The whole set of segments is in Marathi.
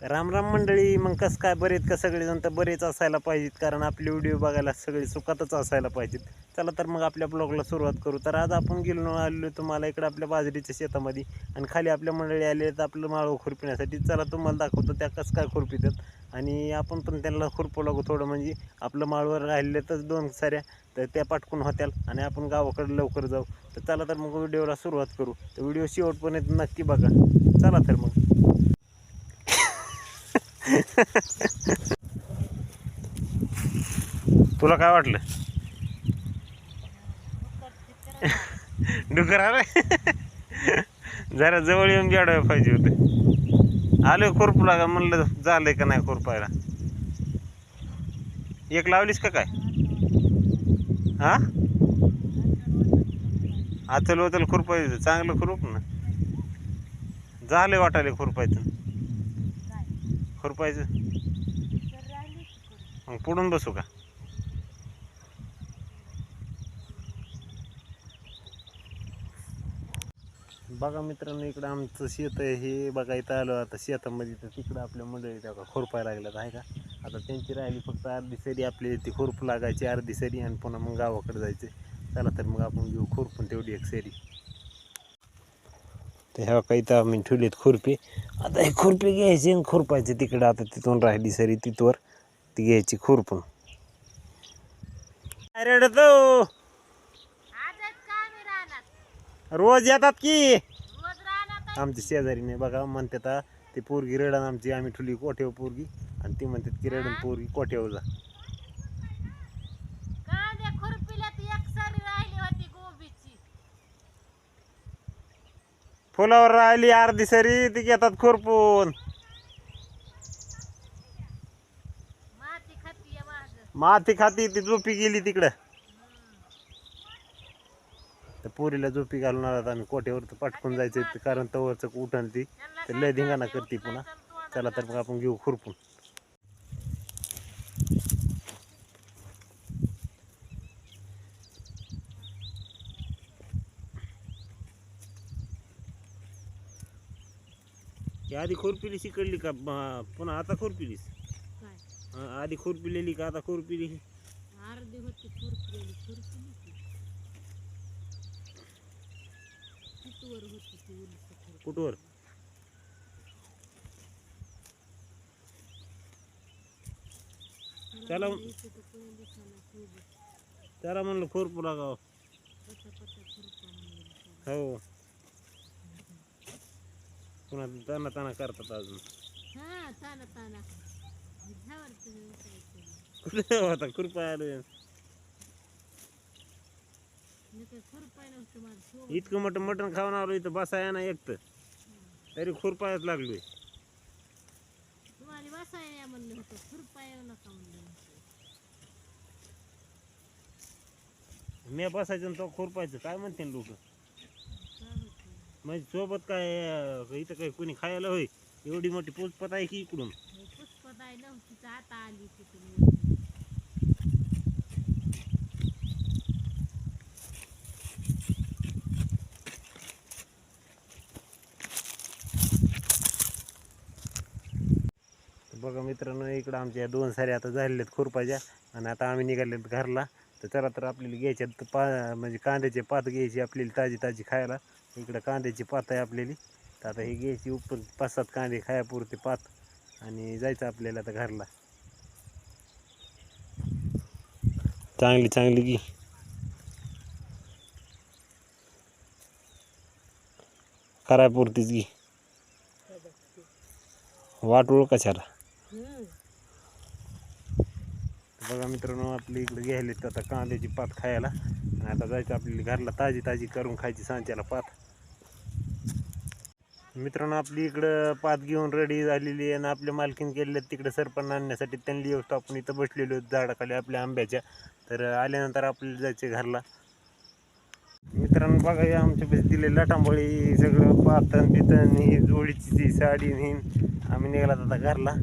राम राम मंडळी मग कसं काय बरेच का सगळेजण? तर बरेच असायला पाहिजेत कारण आपले व्हिडिओ बघायला सगळे सुखातच असायला पाहिजेत. चला तर मग आपल्या ब्लॉगला सुरुवात करू. तर आज आपण गेलो आलेलो तुम्हाला इकडे आपल्या बाजरीच्या शेतामध्ये. आणि खाली आपल्या मंडळी आले तर आपलं माळव खुरपिण्यासाठी. चला तुम्हाला दाखवतो त्या कसं काय खुरपितात आणि आपण पण त्यांना खुरपू लागू थोडं म्हणजे आपलं माळवर राहिले तर दोन साऱ्या तर त्या पाटकून होत्याल. आणि आपण गावाकडे लवकर जाऊ. तर चला तर मग व्हिडिओला सुरुवात करू. तर व्हिडिओ शेवटपर्यंत नक्की बघा. चला तर मग. तुला काय वाटलं? डुकर अरे जरा जवळ येऊन गेडायला पाहिजे होते. आलो खुरपू का म्हणलं झालंय का नाही खुरपायला एक लावलीस का काय? हा? आतल वतल खुरपायचं चांगलं खुरप ना. झालं वाटायला खुरपायचं. खुरपायचं. मग पुढून बसू का? बघा मित्रांनो इकडं आमचं शेत आहे. हे बघा इथं आलो. आता शेतामध्ये तर तिकडं आपल्या मंडळी त्या खुरपाय लागल्यात. आहे का? आता त्यांची राहिली फक्त अर्धी सरी आपली. ती खुरप लागायची अर्धी सरी आणि पुन्हा मग गावाकडे जायचे चला तर मग आपण घेऊ खुरपून तेवढी एक सरी. तर ह्या काही तर आम्ही ठेवलीत खुरपी. आता हे खुरपी घ्यायची आणि खुरपायची तिकडं आता तिथून राहिली सरी तिथवर ती घ्यायची खुरपून. अरे तो आजच का मी रानात रोज येतात की? आहे. आमच्या शेजारीने बघा म्हणतात ती पोरगी रडण आमची आम्ही ठुली कोठ्यावर पोरगी? आणि ती म्हणतात की रडण पोरगी कोठ्यावर जा कांदे खुरपिल्यात एक सरी राहिली होती गोबीची फुलावर राहिली अर्धी सरी ती घेतात खुरपून. माती खाती ती झोपी गेली तिकडं. तर पोरीला झोपी घालून आलात आम्ही कोठ्यावर तर पटकून जायचं कारण तवरचं उठण ती तर लय धिंगाणा करते पुन्हा. चला तर मग आपण घेऊ खुरपून. आधी खुरपिली शिकडली का? म- पुन्हा आता खुरपिलीस काय? आधी खुरपिलेली का आता खुरपिली अर्धी होती खुरपलेली खुरपली ती कितवर होती ती उलट खुरपली. कुठवर? चला मला इथं तर कोणी दिसेना खूप. त्याला म्हणलं खुरपू लागावं पटा पटा खुरपा म्हणलं. हो. पुन्हा ताना ताना करतात अजून. हा ताना ताना. झावर तुम्ही उठायचं कुठे होता खुरपा आलो मी काय खुरपाय नव्हतं माझं सोबत. इतकं मोठं मटण खाऊन आलो इथं बसाया ना एकटं. तरी खुरपायच लागलोय. तुम्हाला बसायला म्हणलं होतं खुरपाय नका म्हणलं मी बसायचं आणि तो खुरपायचं. काय म्हणते लोक? म्हणजे सोबत काय अं, इथं काय कोणी खायला होय? एवढी मोठी पोचपत आहे की इकडून? पुष्पदाय तर आता आली तिथून. तर बघा मित्रांनो इकडं आमच्या दोन साऱ्या आता झालेल्या आहेत खुरपायच्या आणि आता आम्ही निघालेत घरला. तर चला तर आपल्याला घ्यायच्यात तर पा म्हणजे कांद्याचे पात घ्यायची आपल्याला ताजी ताजी खायला. इकडं कांद्याची पात आहे आपल्याली. तर आता ही घ्यायची उपर पाच सात कांदे खायापुरते पात. आणि जायचं आपल्याला आता घरला. चांगली चांगली की करायपुरतीच की वाटोळ छारा बघा मित्रांनो आपली इकडे घ्यायले आता कांद्याची पात खायला. आणि आता जायचं आपल्याला घरला ताजी ताजी करून खायची सांच्याला पात. मित्रांनो आपली इकडं पात घेऊन रेडी झालेली आहे आणि आपल्या मालकीन गेलेले तिकडे सरपण आणण्यासाठी. त्यांनी व्यवस्था आपण इथं बसलेलो झाडाखाली आपल्या आंब्याच्या. तर आल्यानंतर आपल्याला जायचं घरला. मित्रांनो बघा हे आमच्या बस दिले लटांबळी सगळं पातन बितन ही जोडीची ती साडी नेन आम्ही निघाला आता घरला.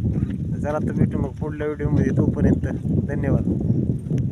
चला तर भेटू मग पुढल्या व्हिडिओमध्ये तोपर्यंत धन्यवाद.